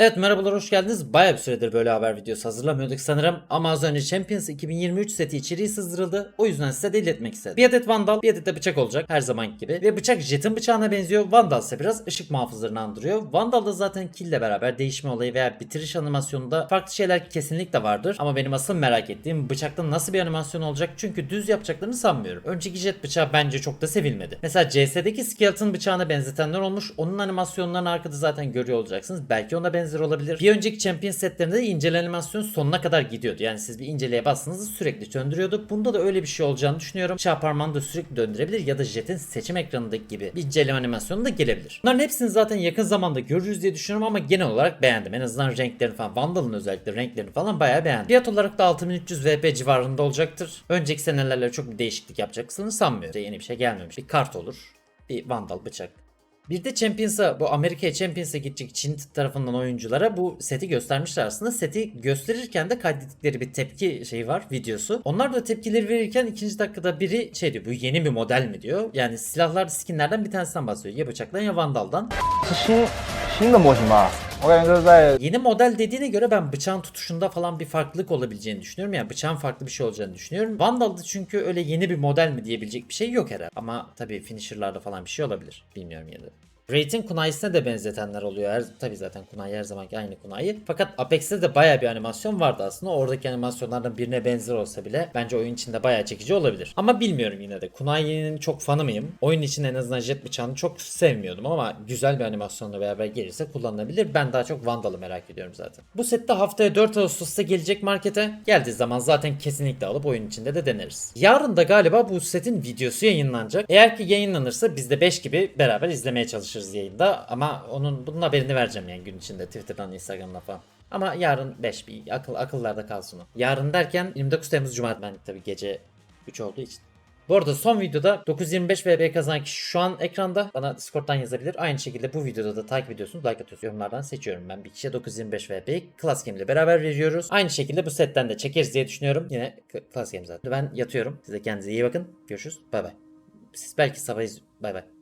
Evet merhabalar hoş geldiniz. Baya bir süredir böyle haber videosu hazırlamıyorduk sanırım. Ama az önce Champions 2023 seti içeriği sızdırıldı. O yüzden size de iletmek istedim. Bir adet Vandal, bir adet de bıçak olacak her zaman gibi. Ve bıçak Jet'in bıçağına benziyor. Vandal ise biraz ışık muhafızlarını andırıyor. Vandal'da zaten kill ile beraber değişme olayı veya bitiriş animasyonunda farklı şeyler kesinlikle vardır. Ama benim asıl merak ettiğim bıçakta nasıl bir animasyon olacak? Çünkü düz yapacaklarını sanmıyorum. Önceki Jet bıçağı bence çok da sevilmedi. Mesela CS'deki Skeleton bıçağına benzetenler olmuş. Onun animasyonlarını arkada zaten görüyor olacaksınız. Belki ona benzer olabilir. Bir önceki Champion setlerinde de incele animasyon sonuna kadar gidiyordu. Yani siz bir inceleye bastığınızda sürekli döndürüyordu. Bunda da öyle bir şey olacağını düşünüyorum. Çağ parmağını da sürekli döndürebilir ya da Jet'in seçim ekranındaki gibi bir inceleme animasyonu da gelebilir. Bunların hepsini zaten yakın zamanda görürüz diye düşünüyorum ama genel olarak beğendim. En azından renklerini falan, Vandal'ın özellikle renklerini falan bayağı beğendim. Fiyat olarak da 6300 VP civarında olacaktır. Önceki senelerle çok bir değişiklik yapacaksınız sanmıyorum. Yeni bir şey gelmemiş. Bir kart olur. Bir Vandal bıçak. Bir de Champions'a bu Amerika'ya Champions'a gidecek Çin tarafından oyunculara bu seti göstermişler aslında. Seti gösterirken de kaydettikleri bir tepki şeyi var videosu. Onlar da tepkileri verirken ikinci dakikada biri şey diyor bu yeni bir model mi diyor. Yani silahlar skinlerden bir tanesinden bahsediyor. Ya bıçaktan ya vandaldan. 是新新的模型吧？我感觉就是在 Yeni model dediğine göre ben bıçağın tutuşunda falan bir farklılık olabileceğini düşünüyorum. Yani bıçağın farklı bir şey olacağını düşünüyorum. Vandal'da çünkü öyle yeni bir model mi diyebilecek bir şey yok herhalde. Ama tabii finisher'larda falan bir şey olabilir. Bilmiyorum ya da. Raid'in kunayisine de benzetenler oluyor. Her, tabii zaten kunai her zamanki aynı kunayı. Fakat Apex'te de baya bir animasyon vardı aslında. Oradaki animasyonlardan birine benzer olsa bile bence oyun içinde baya çekici olabilir. Ama bilmiyorum yine de. Kunai'nin çok fanı mıyım? Oyun için en azından jet bıçağını çok sevmiyordum ama güzel bir animasyonla beraber gelirse kullanılabilir. Ben daha çok Vandal'ı merak ediyorum zaten. Bu sette haftaya 4 Ağustos'ta gelecek markete. Geldiği zaman zaten kesinlikle alıp oyun içinde de deneriz. Yarın da galiba bu setin videosu yayınlanacak. Eğer ki yayınlanırsa biz de 5 gibi beraber izlemeye çalışırız yayında. Ama onun bunun haberini vereceğim yani gün içinde Twitter'dan, Instagram'dan falan. Ama yarın 5 bir akıl akıllarda kalsın o. Yarın derken 29 Temmuz Cuma ben tabii gece 3 olduğu için. Bu arada son videoda 925 VB kazanan kişi şu an ekranda. Bana Discord'dan yazabilir. Aynı şekilde bu videoda da takip ediyorsunuz. Like atıyorsunuz. Yorumlardan seçiyorum ben bir kişiye 925 VB'yi Class Game ile beraber veriyoruz. Aynı şekilde bu setten de çekeriz diye düşünüyorum. Yine Class Game zaten. Ben yatıyorum. Siz de kendinize iyi bakın. Görüşürüz. Bay bay. Siz belki sabah iz- Bay bay.